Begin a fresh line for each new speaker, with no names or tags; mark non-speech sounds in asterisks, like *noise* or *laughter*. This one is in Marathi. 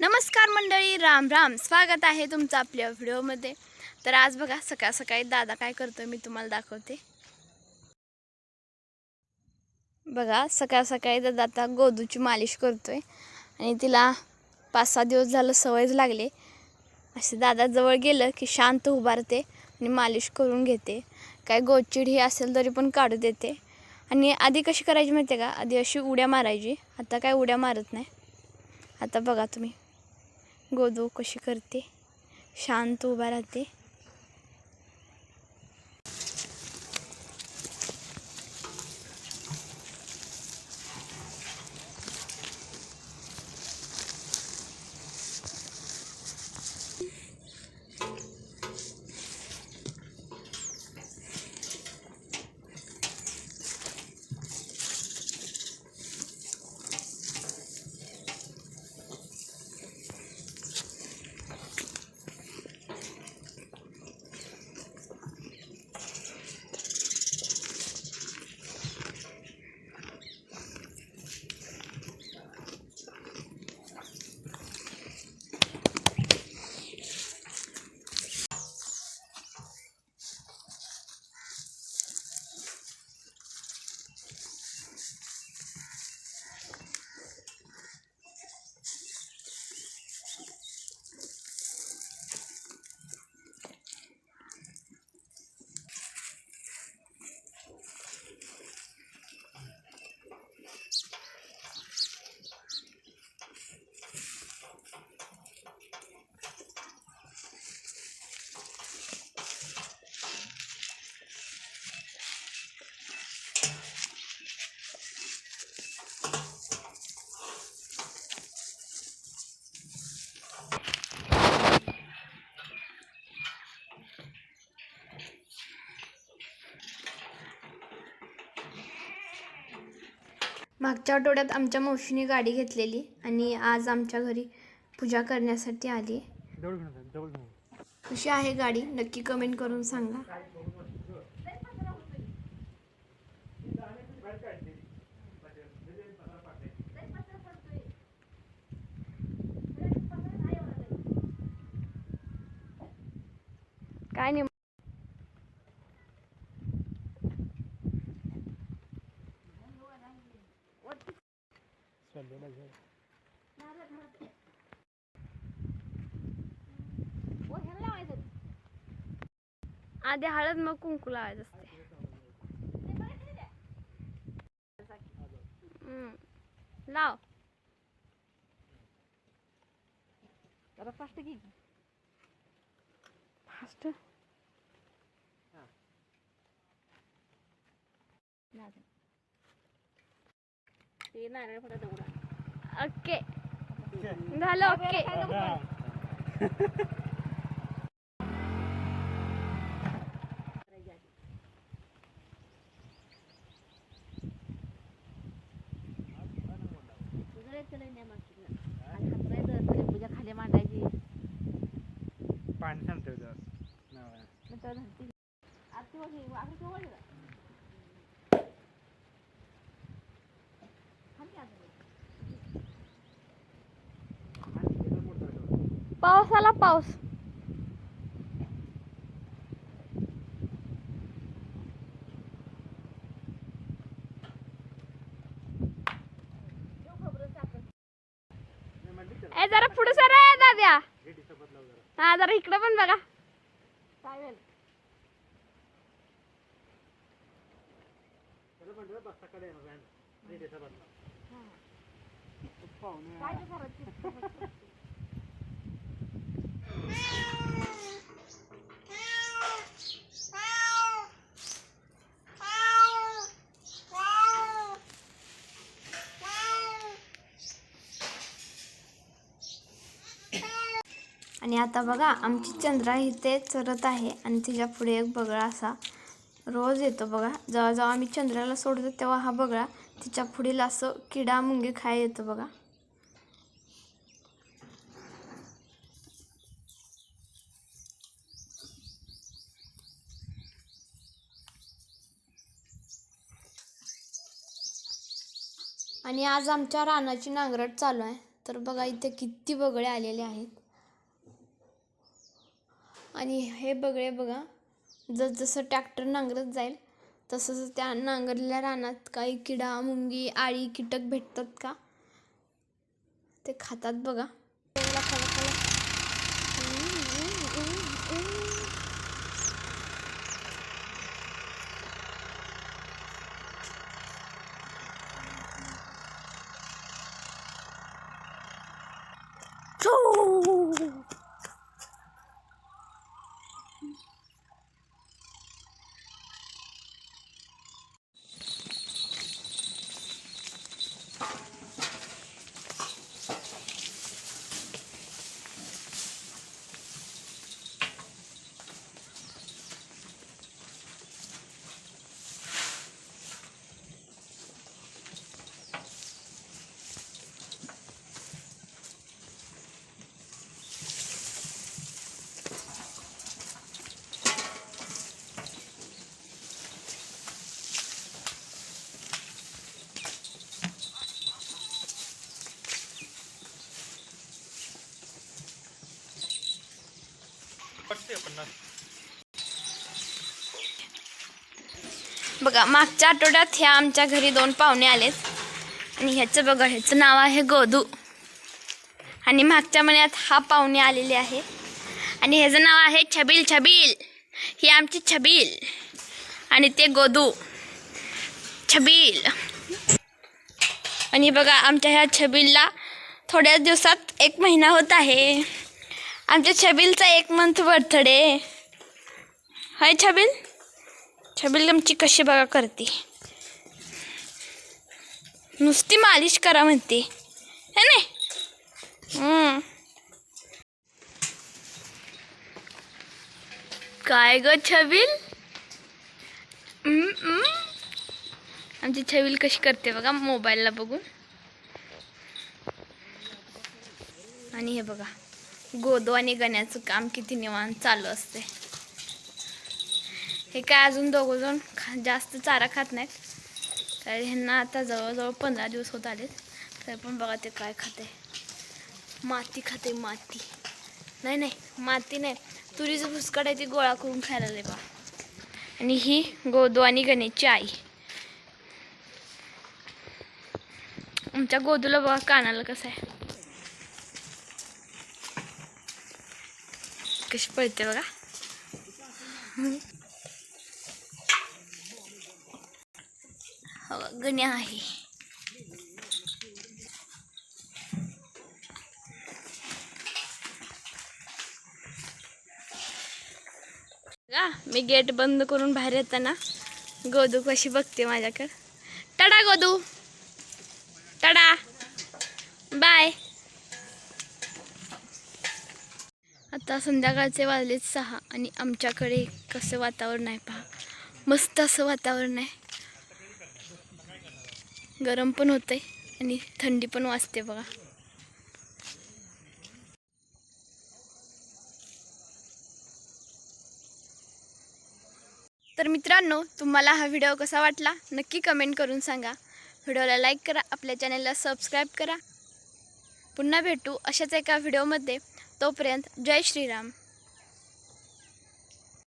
नमस्कार मंडळी राम राम. स्वागत आहे तुमचं आपल्या व्हिडिओमध्ये. तर आज बघा सकाळ सकाळी दादा काय करतो मी तुम्हाला दाखवते. बघा सकाळ सकाळी दादा आता गोदूची मालिश करतोय. आणि तिला पाच सहा दिवस झालं सवयच लागले. असे दादा जवळ गेलं की शांत उभारते आणि मालिश करून घेते. काय गोचिड ही असेल तरी पण काढू देते. आणि आधी कशी करायची माहिती आहे का? आधी अशी उड्या मारायची. आता काय उड्या मारत नाही. आता बघा तुम्ही. गोदू कशी करते? शांत उभा राहते. मागच्या आठवड्यात आमच्या मावशीने गाडी घेतलेली आणि आज आमच्या घरी पूजा करण्यासाठी आली. कशी आहे गाडी? नक्की कमेंट करून सांगा. आधी हळद मग कुंकू लावायचं असते हम्म. लाव
जरा फास्ट घे
फास्ट
ते नारळ फक्त दगडा
ओके झालं ओके
खाली आरती
पाऊस. आला पाऊस ए जरा पुढे सर दाद्या हा जरा इकडे पण बघा.
चालेल काय ते *laughs*
आणि आता बघा आमची चंद्रा इथे चरत आहे आणि तिच्या पुढे एक बगळा असा रोज येतो बघा. जेव्हा जेव्हा आम्ही चंद्राला सोडतो तेव्हा हा बगळा तिच्या पुढील असं किडा मुंगी खाय येतो बघा. आणि आज आमच्या रानाची नांगरट चालू आहे. तर बघा इथे किती बगळे आलेले आहेत. आणि हे बगळे बघा जसजसं ट्रॅक्टर नांगरत जाईल तसं त्या नांगरलेल्या रानात काही किडा मुंगी आळी कीटक भेटतात का? ते खातात बघा. खाला, खाला, बघा मागच्या आठवड्यात ह्या आमच्या घरी दोन पाहुणे आलेत. आणि ह्याचं बघा ह्याचं नाव आहे गोदू आणि मागच्या महिन्यात हा पाहुणे आलेले आहे. आणि ह्याचं नाव आहे छबील छबील. ही आमची छबील. आणि ते गोदू छबील. आणि बघा आमच्या ह्या छबीलला थोड्याच दिवसात एक महिना होत आहे. आमच्या छबीलचा एक मंथ बर्थडे हाय छबील. छबील आमची कशी बघा करते. नुसती मालिश करा म्हणते. है ना? हम्म. काय ग छबिल आमची छबिल कशी करते बघा मोबाईलला बघून. आणि हे बघा गोदो आणि गण्याचं काम किती निवांत चालू असते हे काय अजून दोघं जण खा जास्त चारा खात नाहीत. कारण ह्यांना आता जवळजवळ पंधरा दिवस होत आलेत. तर पण बघा ते काय खाते. माती खाते माती. नाही नाही माती नाही. तुरीचं भुसकट आहे ती गोळा करून खायला लागले बा. आणि ही गोदू आणि गणेशची आई. आमच्या गोदूला बघा कानाला कसं आहे. कशी पळते बघा. हो गण्या आहे. का मी गेट बंद करून बाहेर येताना गोदू कशी बघते माझ्याकडे. टडा गोदू. टडा. बाय. आता संध्याकाळचे वाजलेत सहा आणि आमच्याकडे कसं वातावरण आहे पहा. मस्त असं वातावरण आहे. गरम पण होतंय आणि थंडी पण वाजते बघा. तर मित्रांनो तुम्हाला हा व्हिडिओ कसा वाटला? नक्की कमेंट करून सांगा. व्हिडिओला लाईक करा आपल्या चॅनलला सबस्क्राईब करा. पुन्हा भेटू अशाच एका व्हिडिओमध्ये. तोपर्यंत जय श्रीराम.